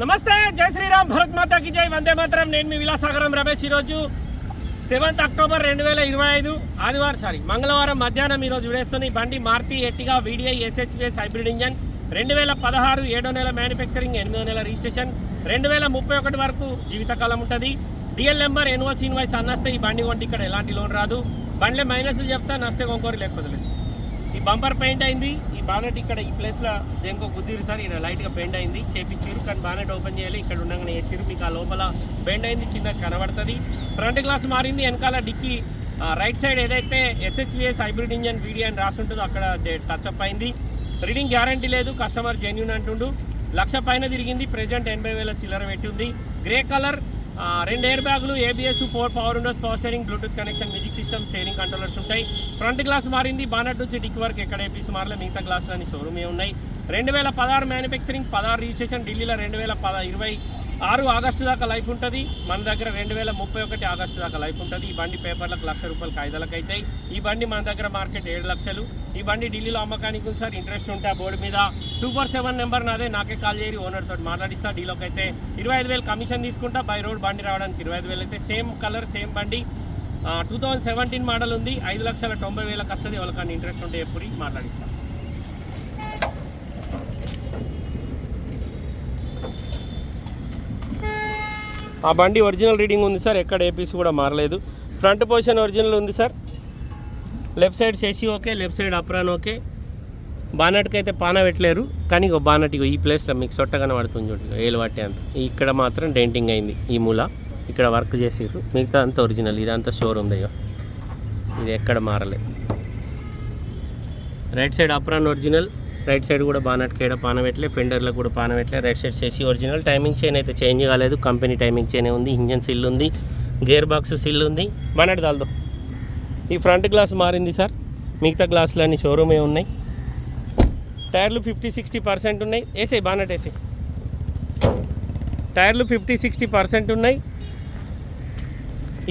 నమస్తే జై శ్రీరామ్ భరత్ మాతాకి జై. వందే మాత్రం. నేను మీ విలాసాగరం రమేష్ ఈరోజు సెవెంత్ అక్టోబర్ రెండు వేల ఇరవై ఐదు ఆదివారం సారీ మంగళవారం మధ్యాహ్నం ఈరోజు విడేస్తుంది బండి Maruti Ertiga VDI SHVS hybrid engine రెండు వేల పదహారు ఏడో నెల మ్యానుఫ్యాక్చరింగ్ ఎనిమిదో నెల రిజిస్ట్రేషన్ రెండు వేల ముప్పై ఒకటి వరకు జీవితకాలం ఉంటుంది. డిఎల్ నెంబర్ ఎన్ఓసి ఇన్వాయిస్ అన్నస్తే ఈ బండి కొంటే ఇక్కడ ఎలాంటి లోన్ రాదు. బండ్లే మైనస్లు చెప్తా నస్తే కొంకోరు లేకపోతే ఈ బంపర్ పెయింట్ అయింది. బానెట్ ఇక్కడ ఈ ప్లేస్లో దేనికో గుద్దిరు సార్ ఈయన లైట్గా బెండ్ అయింది. చేపించారు. కానీ బానెట్ ఓపెన్ చేయాలి. ఇక్కడ ఉండగానే వేసారు మీకు ఆ లోపల బెండ్ అయింది. చిన్న కనబడుతుంది. ఫ్రంట్ గ్లాస్ మారింది. వెనకాల డిక్కీ రైట్ సైడ్ ఏదైతే ఎస్హెచ్విఎస్ హైబ్రిడ్ ఇంజన్ వీడియో అని రాసుంటుందో అక్కడ టచ్ అప్ అయింది. రీడింగ్ గ్యారంటీ లేదు. కస్టమర్ జెన్యున్ అంటుండు. లక్ష పైన తిరిగింది. ప్రెజెంట్ ఎనభై వేల చిల్లర పెట్టింది గ్రే కలర్ రెండు ఎయిర్ బ్యాగులు ABS four power windows power steering Bluetooth connection music system steering controllers ఉంటాయి. ఫ్రంట్ గ్లాస్ మారింది బానట్ నుంచి డిక్ వరకు ఎక్కడ ఏపీస్ మారలే మిగతా గ్లాసులు అని షోరూమే ఉన్నాయి. రెండు వేల పదహారు మ్యానుఫ్యాక్చరింగ్ పదహారు రిజిస్ట్రేషన్ ఢిల్లీలో రెండు వేల పద ఇరవై ఆరు ఆగస్టు దాకా లైఫ్ ఉంటుంది. మన దగ్గర రెండు వేల ముప్పై ఒకటి ఆగస్టు దాకా లైఫ్ ఉంటుంది. ఈ బండి పేపర్లకు లక్ష రూపాయలు కాయిదాలకు అవుతాయి. ఈ బండి మన దగ్గర మార్కెట్ ఏడు లక్షలు. ఈ బండి ఢిల్లీలో అమ్మకానికి ఉంది సార్. ఇంట్రెస్ట్ ఉంటే ఆ బోర్డు మీద. టూ ఫోర్ సెవెన్ నెంబర్ నాదే. నాకే కాల్ చేయరు. ఓనర్ తోటి మాట్లాడిస్తా. డీలోకి అయితే ఇరవై ఐదు వేలు కమిషన్ తీసుకుంటా. బై రోడ్ బండి రావడానికి ఇరవై ఐదు వేలు అయితే. సేమ్ కలర్ సేమ్ బండి. టూ థౌజండ్ సెవెంటీన్ మోడల్ ఉంది. ఐదు లక్షల తొంభై వేలకు వస్తుంది ఎవరికన్నా ఇంట్రెస్ట్ ఉంటే ఎప్పుడు మాట్లాడిస్తా. ఆ బండి ఒరిజినల్ రీడింగ్ ఉంది సార్ ఎక్కడ ఏపీస్ కూడా మారలేదు. ఫ్రంట్ పొజిషన్ ఒరిజినల్ ఉంది సార్. లెఫ్ట్ సైడ్ చేసి okay left side apron okay. బానట్కి అయితే పాన పెట్టలేరు కానీ ఇక బానట్ ఈ ప్లేస్లో మీకు సొట్టగానే పడుతుంది చూడండి ఏలు పట్టే అంత. ఇక్కడ మాత్రం డెంటింగ్ అయింది ఈ మూల. ఇక్కడ వర్క్ చేసిర్రు. మిగతా అంతా ఒరిజినల్ ఇదంతా షోరూమ్ దయ్యో ఇది ఎక్కడ మారలేదు right side apron original. Right side కూడా బానట్ కేడ పాన పెట్టలే ఫెండర్లో కూడా పాన పెట్టలే రైట్ సైడ్ చేసి ఒరిజినల్. టైమింగ్ చైన్ అయితే చేంజ్ కాలేదు కంపెనీ టైమింగ్ చైన్ ఉంది ఇంజన్ సిల్ ఉంది గేర్ బాక్స్ సిల్ ఉంది. బానట్ దాల్దో. ఈ ఫ్రంట్ గ్లాస్ మారింది సార్. మిగతా గ్లాసులు అన్ని షోరూమే ఉన్నాయి. టైర్లు ఫిఫ్టీ సిక్స్టీ పర్సెంట్ ఉన్నాయి. వేసే బానట్ వేసే టైర్లు ఫిఫ్టీ సిక్స్టీ పర్సెంట్ ఉన్నాయి.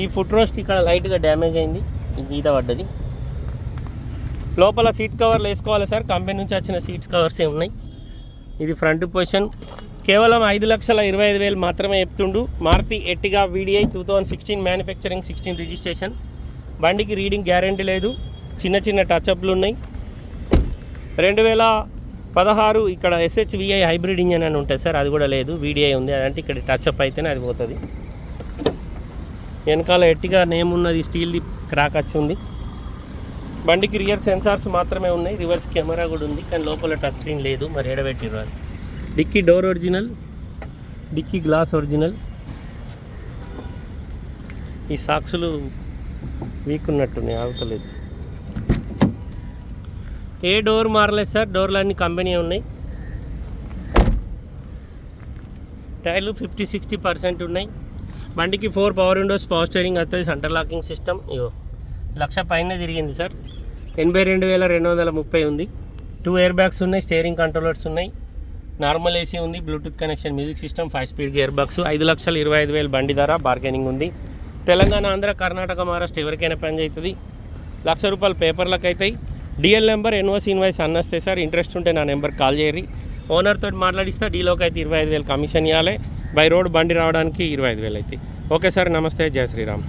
ఈ ఫుట్ రోస్ట్ ఇక్కడ లైట్గా డ్యామేజ్ అయింది. ఈ గీత పడ్డది. లోపల సీట్ కవర్లు వేసుకోవాలి సార్. కంపెనీ నుంచి వచ్చిన సీట్స్ కవర్స్ ఉన్నాయి? ఇది ఫ్రంట్ పొజిషన్. కేవలం ఐదు లక్షల ఇరవై ఐదు వేలు మాత్రమే చెప్తుండు. Maruti Ertiga VDI two thousand sixteen manufacturing sixteen registration బండికి రీడింగ్ గ్యారంటీ లేదు. చిన్న చిన్న టచ్అప్లు ఉన్నాయి. రెండు వేల పదహారు ఇక్కడ ఎస్హెచ్విఐ హైబ్రిడ్ ఇంజన్ అని ఉంటుంది సార్. అది కూడా లేదు. వీడిఐ ఉంది. అదంటే ఇక్కడ టచ్అప్ అయితేనే అది పోతుంది. వెనకాల ఎట్టిగా నేమ్ ఉన్నది? స్టీల్ది క్రాక్ వచ్చి ఉంది. బండికి రియర్ సెన్సార్స్ మాత్రమే ఉన్నాయి. రివర్స్ కెమెరా కూడా ఉంది. కానీ లోపల టచ్ స్క్రీన్ లేదు. మరి ఎడబెట్టిరు అది dickey door original dickey glass original. ఈ సాక్సులు వీక్ ఉన్నట్టున్నాయి ఆగుతలేదు. ఏ డోర్ మారలేదు సార్? డోర్లు అన్ని కంపెనీ ఉన్నాయి. టైర్లు ఫిఫ్టీ సిక్స్టీ పర్సెంట్ ఉన్నాయి. బండికి four power windows power steering వస్తుంది సెంటర్ లాకింగ్ సిస్టమ్. ఇగో. లక్ష పైన తిరిగింది సార్. ఎనభై రెండు వేల రెండు వందల ముప్పై ఉంది. టూ ఎయిర్ బ్యాగ్స్ ఉన్నాయి స్టీరింగ్ కంట్రోలర్స్ ఉన్నాయి. నార్మల్ ఏసీ ఉంది Bluetooth connection music system five speed gear box ఐదు లక్షల ఇరవై ఐదు వేలు బండి ధర బార్గెనింగ్ ఉంది. తెలంగాణ ఆంధ్ర కర్ణాటక మహారాష్ట్ర ఎవరికైనా పని అవుతుంది లక్ష రూపాయలు పేపర్లకు అవుతాయి డిఎల్ నెంబర్ ఎన్ఓసి ఇన్వాయిస్ అన్నస్తే సార్ ఇంట్రెస్ట్ ఉంటే నా నెంబర్ కాల్ చేయరి ఓనర్తో మాట్లాడిస్తా మాట్లాడిస్తే డీలోకి అయితే ఇరవై ఐదు వేలు కమిషన్ ఇవ్వాలి బై రోడ్ బండి రావడానికి ఇరవై ఐదు వేలు అవుతాయి ఓకే సార్ నమస్తే జయ శ్రీరామ్.